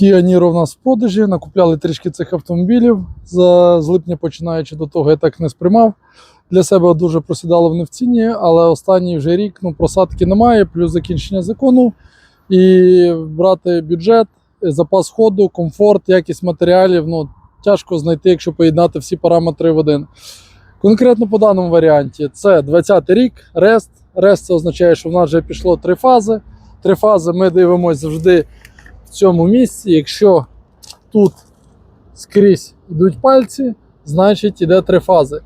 Kia Niro в нас в продажі. Накупляли трішки цих автомобілів. За, з липня починаючи до того, я так не сприймав. Для себе дуже просідали вони в ціні, але останній вже рік ну, просадки немає, плюс закінчення закону. І брати бюджет, запас ходу, комфорт, якість матеріалів ну, тяжко знайти, якщо поєднати всі параметри в один. Конкретно по даному варіанті, це 20 рік, REST. REST це означає, що в нас вже пішло три фази. Три фази ми дивимося завжди в цьому місці. Якщо тут скрізь йдуть пальці, значить йде три фази.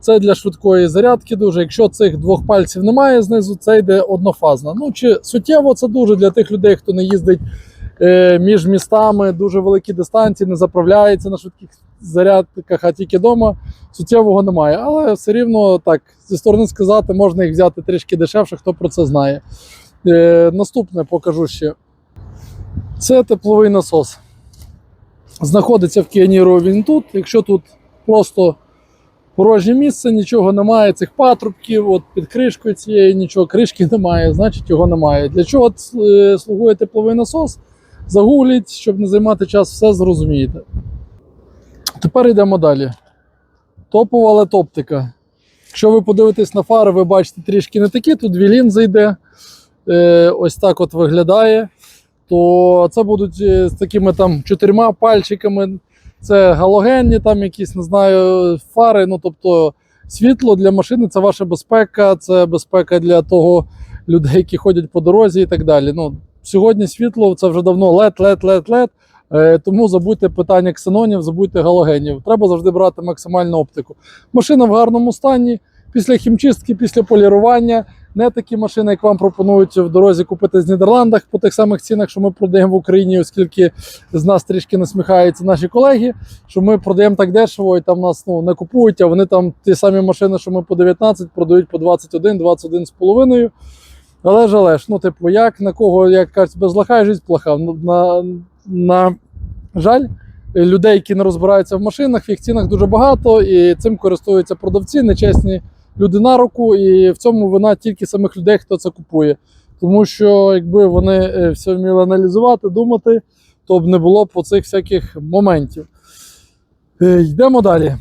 Це для швидкої зарядки дуже. Якщо цих двох пальців немає знизу, це йде однофазна. Ну чи суттєво це дуже для тих людей, хто не їздить е, між містами, дуже великі дистанції, не заправляється на швидких зарядках, а тільки вдома. Суттєвого немає. Але все рівно так, зі сторони сказати, можна їх взяти трішки дешевше, хто про це знає. Е, наступне покажу ще. Це тепловий насос. Знаходиться в Кіаніру він тут. Якщо тут просто порожнє місце, нічого немає, цих патрубків, от під кришкою цієї нічого, кришки немає, значить його немає. Для чого е, слугує тепловий насос? Загугліть, щоб не займати час, все зрозумієте. Тепер йдемо далі. Топова LED оптика. Якщо ви подивитесь на фари, ви бачите трішки не такі, тут дві лінзи йде. Е, ось так от виглядає. То це будуть е, з такими там чотирма пальчиками. Це галогенні, там якісь, не знаю, фари. Ну, тобто світло для машини це ваша безпека, це безпека для того людей, які ходять по дорозі і так далі. Ну, сьогодні світло це вже давно LED, LED, LED, LED. Е, Тому забудьте питання ксенонів, забудьте галогенів. Треба завжди брати максимальну оптику. Машина в гарному стані. Після хімчистки, після полірування. Не такі машини, як вам пропонують в дорозі купити з Нідерландах по тих самих цінах, що ми продаємо в Україні, оскільки з нас трішки насміхаються наші колеги, що ми продаємо так дешево і там нас ну, не купують, а вони там ті самі машини, що ми по 19, продають по 21, 21 з половиною. Але ж, але ж, ну, типу, як на кого, як кажуть, без лоха життя плоха. Ну, На, на жаль, людей, які не розбираються в машинах, їх цінах дуже багато, і цим користуються продавці, нечесні люди на руку, і в цьому вина тільки самих людей, хто це купує. Тому що якби вони е, все вміли аналізувати, думати, то б не було б оцих всяких моментів. Е, Йдемо далі.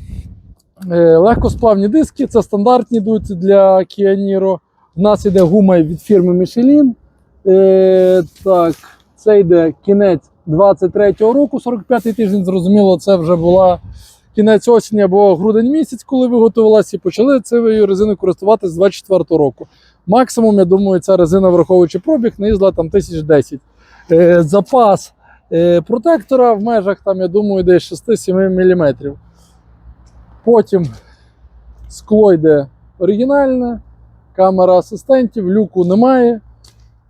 Е, Легкосплавні диски це стандартні йдуть для Kia Niro. У нас йде гума від фірми Michelin. Так, це йде кінець 23-го року, 45-й тиждень. Зрозуміло, це вже була кінець осені або грудень місяць, коли виготовилася, і почали цією резиною користуватися з 24-го року. Максимум, я думаю, ця резина, враховуючи пробіг, не там 1010. Е, запас е, протектора в межах, там, я думаю, десь 6-7 мм. Потім скло йде оригінальне, камера асистентів, люку немає.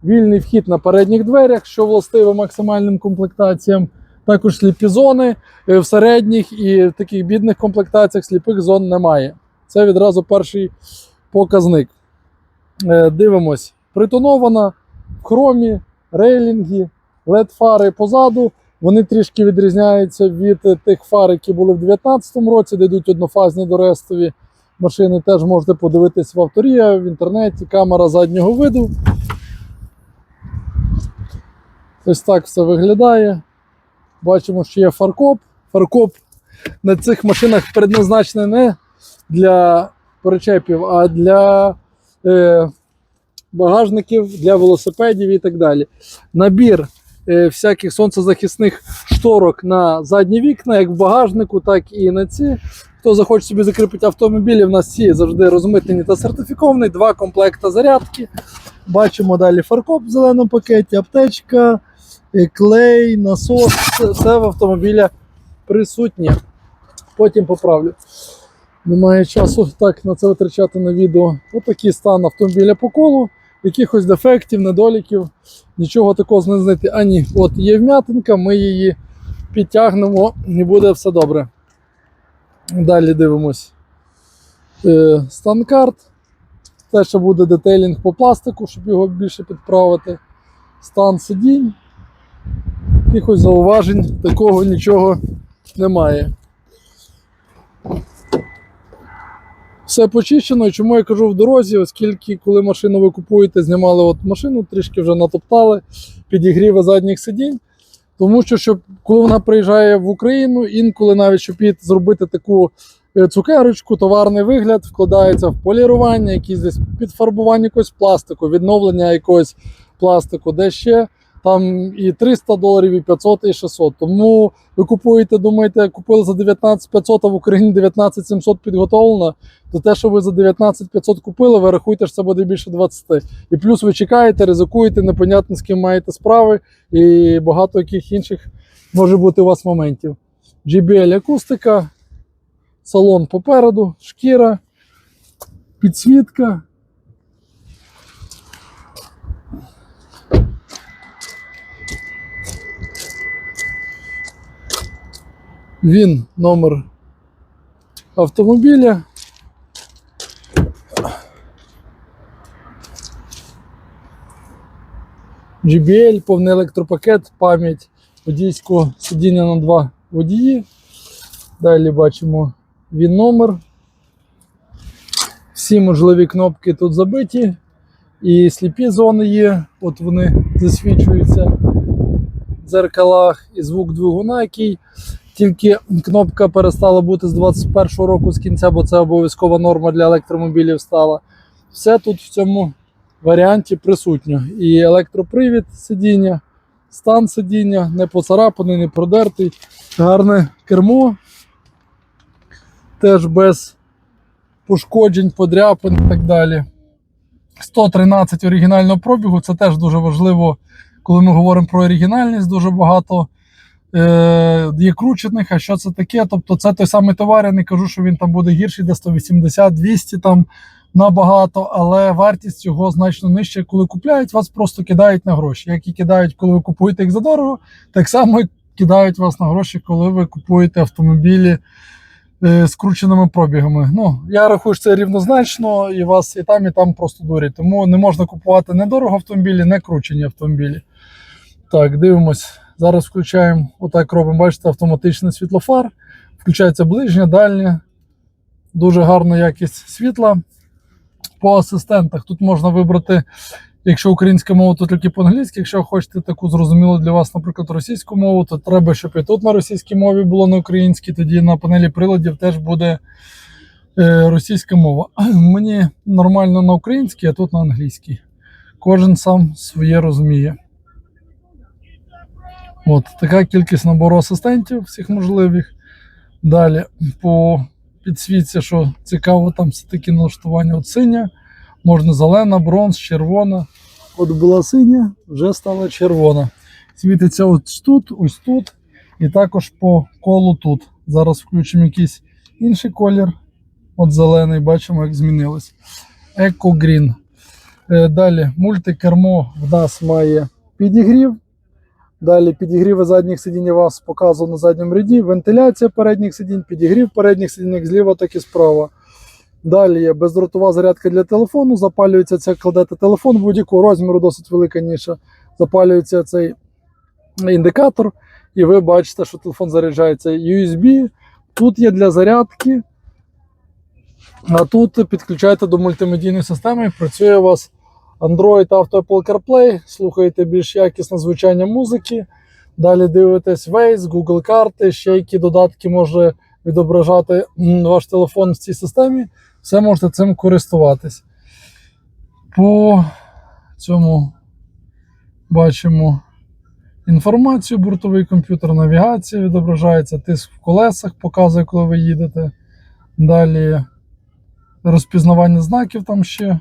Вільний вхід на передніх дверях, що властиво максимальним комплектаціям. Також сліпі зони е, в середніх і в таких бідних комплектаціях сліпих зон немає. Це відразу перший показник. Е, Дивимось, притонована в хромі, рейлінги, LED-фари позаду. Вони трішки відрізняються від е, тих фар, які були в 2019 році, де йдуть однофазні до рестові машини. Теж можете подивитись в авторія, в інтернеті, камера заднього виду. Ось так все виглядає. Бачимо, що є фаркоп. Фаркоп на цих машинах предназначений не для причепів, а для е, багажників, для велосипедів і так далі. Набір е, всяких сонцезахисних шторок на задні вікна, як в багажнику, так і на ці. Хто захоче собі закріпити автомобілі, в нас ці завжди розмитнені та сертифіковані, два комплекти зарядки. Бачимо далі фаркоп в зеленому пакеті, аптечка, клей, насос. Все в автомобіля присутнє. Потім поправлю. Немає часу так на це витрачати на відео. Отакий стан автомобіля по колу, якихось дефектів, недоліків, нічого такого не знайти. А ні, от є вм'ятинка, ми її підтягнемо і буде все добре. Далі дивимось. Е, стан карт. Те, що буде детейлінг по пластику, щоб його більше підправити. Стан сидінь. Якихось зауважень, такого нічого немає. Все почищено. Чому я кажу в дорозі, оскільки коли машину ви купуєте, знімали от машину, трішки вже натоптали, підігріви задніх сидінь. Тому що, щоб коли вона приїжджає в Україну, інколи навіть щоб їй зробити таку е, цукерочку, товарний вигляд вкладається в полірування, якісь десь підфарбування якогось пластику, відновлення якогось пластику, де ще там і 300 доларів, і 500, і 600. Тому ви купуєте, думаєте, купили за 19 500, а в Україні 19 700 підготовлено, то те, що ви за 19 500 купили, ви рахуєте, що це буде більше 20. І плюс ви чекаєте, ризикуєте, непонятно з ким маєте справи, і багато яких інших може бути у вас моментів. JBL акустика, салон попереду, шкіра, підсвітка. Він номер автомобіля. JBL, повний електропакет, пам'ять водійського сидіння на два водії. Далі бачимо він номер. Всі можливі кнопки тут забиті. І сліпі зони є, от вони засвічуються в дзеркалах, і звук двигуна, який тільки кнопка перестала бути з 21-го року з кінця, бо це обов'язкова норма для електромобілів стала. Все тут в цьому варіанті присутньо. І електропривід сидіння, стан сидіння, не поцарапаний, не продертий, гарне кермо. Теж без пошкоджень, подряпин і так далі. 113 оригінального пробігу, це теж дуже важливо, коли ми говоримо про оригінальність, дуже багато є кручених, а що це таке? Тобто це той самий товар, я не кажу, що він там буде гірший, де 180, 200 там набагато, але вартість його значно нижча. Коли купляють, вас просто кидають на гроші. Як і кидають, коли ви купуєте їх за дорого, так само кидають вас на гроші, коли ви купуєте автомобілі е, з крученими пробігами. Ну, я рахую, що це рівнозначно, і вас і там, і там просто дурять. Тому не можна купувати недорого автомобілі, не кручені автомобілі. Так, дивимось. Зараз включаємо, отак робимо, бачите, автоматичний світлофар. Включається ближнє, дальнє. Дуже гарна якість світла. По асистентах тут можна вибрати, якщо українська мова, то тільки по-англійськи. Якщо хочете таку зрозумілу для вас, наприклад, російську мову, то треба, щоб і тут на російській мові було на українській, тоді на панелі приладів теж буде е, російська мова. Мені нормально на українській, а тут на англійській. Кожен сам своє розуміє. От така кількість набору асистентів всіх можливих. Далі по підсвітці, що цікаво, там все такі налаштування. От синя, можна зелена, бронз, червона. От була синя, вже стала червона. Світиться ось тут, ось тут, і також по колу тут. Зараз включимо якийсь інший колір. От зелений, бачимо, як змінилось. Eco Green. Е, Далі мультикермо в нас має підігрів. Далі підігріви задніх сидінь я вас показував на задньому ряді, вентиляція передніх сидінь, підігрів передніх сидінь як зліва, так і справа. Далі є бездротова зарядка для телефону. Запалюється це, кладете телефон будь-якого розміру, досить велика ніша. Запалюється цей індикатор, і ви бачите, що телефон заряджається USB. Тут є для зарядки. А тут підключаєте до мультимедійної системи, і працює у вас Android Auto Apple CarPlay, слухаєте більш якісне звучання музики. Далі дивитесь Waze, Google карти, ще які додатки може відображати ваш телефон в цій системі. Все можете цим користуватись. По цьому бачимо інформацію, бортовий комп'ютер, навігація відображається, тиск в колесах, показує, коли ви їдете. Далі розпізнавання знаків там ще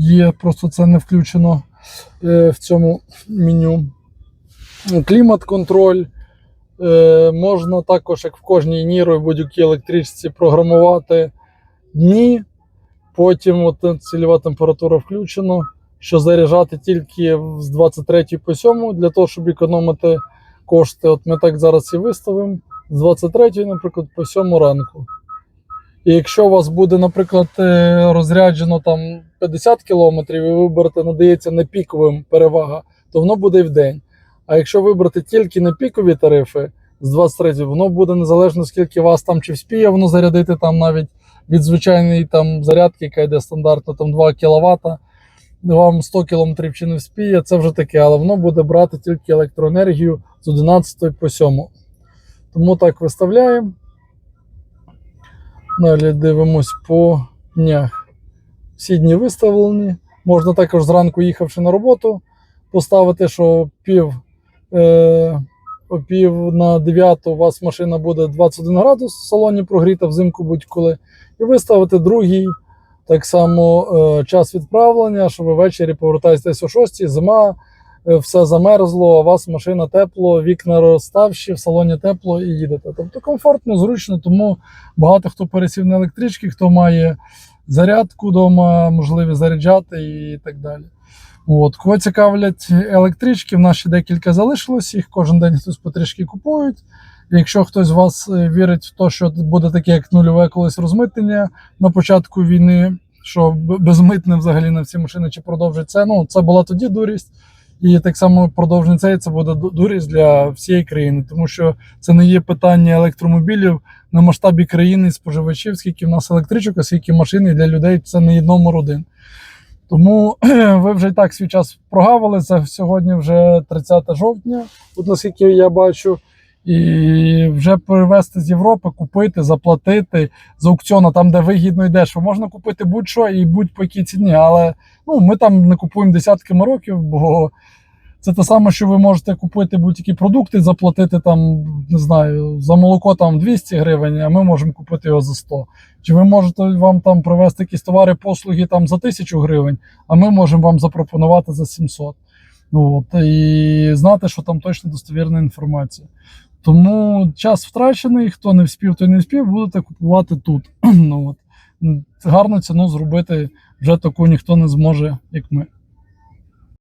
є, просто це не включено е, в цьому меню. Клімат-контроль. Е, можна також, як в кожній Ніро і будь-якій електричці, програмувати дні. Потім от, цільова температура включена, що заряджати тільки з 23 по 7 для того, щоб економити кошти. От ми так зараз і виставимо з 23, наприклад, по 7 ранку. І якщо у вас буде, наприклад, е, розряджено там 50 кілометрів, і виберете, надається не піковим перевага, то воно буде і в день. А якщо вибрати тільки на пікові тарифи з 23, воно буде незалежно скільки вас там чи вспіє воно зарядити там навіть від звичайної там зарядки, яка йде стандартно там 2 кВт, вам 100 км чи не вспіє, це вже таке, але воно буде брати тільки електроенергію з 11 по 7. Тому так виставляємо. Далі дивимось по днях. Всі дні виставлені. Можна також зранку, їхавши на роботу, поставити, що пів, е, пів на 9 у вас машина буде 21 градус в салоні прогріта взимку будь-коли. І виставити другий так само е, час відправлення, що ви ввечері повертаєтесь о 6, зима, все замерзло, у вас машина тепло, вікна розставші, в салоні тепло і їдете. Тобто комфортно, зручно, тому багато хто пересів на електрички, хто має зарядку вдома, можливість заряджати і так далі. От. Кого цікавлять електрички, в нас ще декілька залишилось, їх кожен день хтось потрішки купують. Якщо хтось з вас е, вірить в те, що буде таке, як нульове колись розмитнення на початку війни, що безмитне взагалі на всі машини чи продовжить це, ну це була тоді дурість. І так само продовження цей це буде ду- дурість для всієї країни, тому що це не є питання електромобілів на масштабі країни споживачів, скільки в нас електричок, а скільки машин і для людей це не є номер один. Тому ви вже і так свій час прогавили. Це сьогодні вже 30 жовтня, от наскільки я бачу. І вже перевезти з Європи, купити, заплатити з аукціону, там, де вигідно йдеш, можна купити будь-що і будь по якій ціні. Але ну, ми там не купуємо десятками років, бо це те саме, що ви можете купити будь-які продукти, заплатити там, не знаю, за молоко там 200 гривень, а ми можемо купити його за 100. Чи ви можете вам там привезти якісь товари, послуги там за 1000 гривень, а ми можемо вам запропонувати за 700. Ну, от, і знати, що там точно достовірна інформація. Тому час втрачений, хто не вспів, той не вспів, будете купувати тут. ну, от. Гарну ціну зробити вже таку ніхто не зможе, як ми.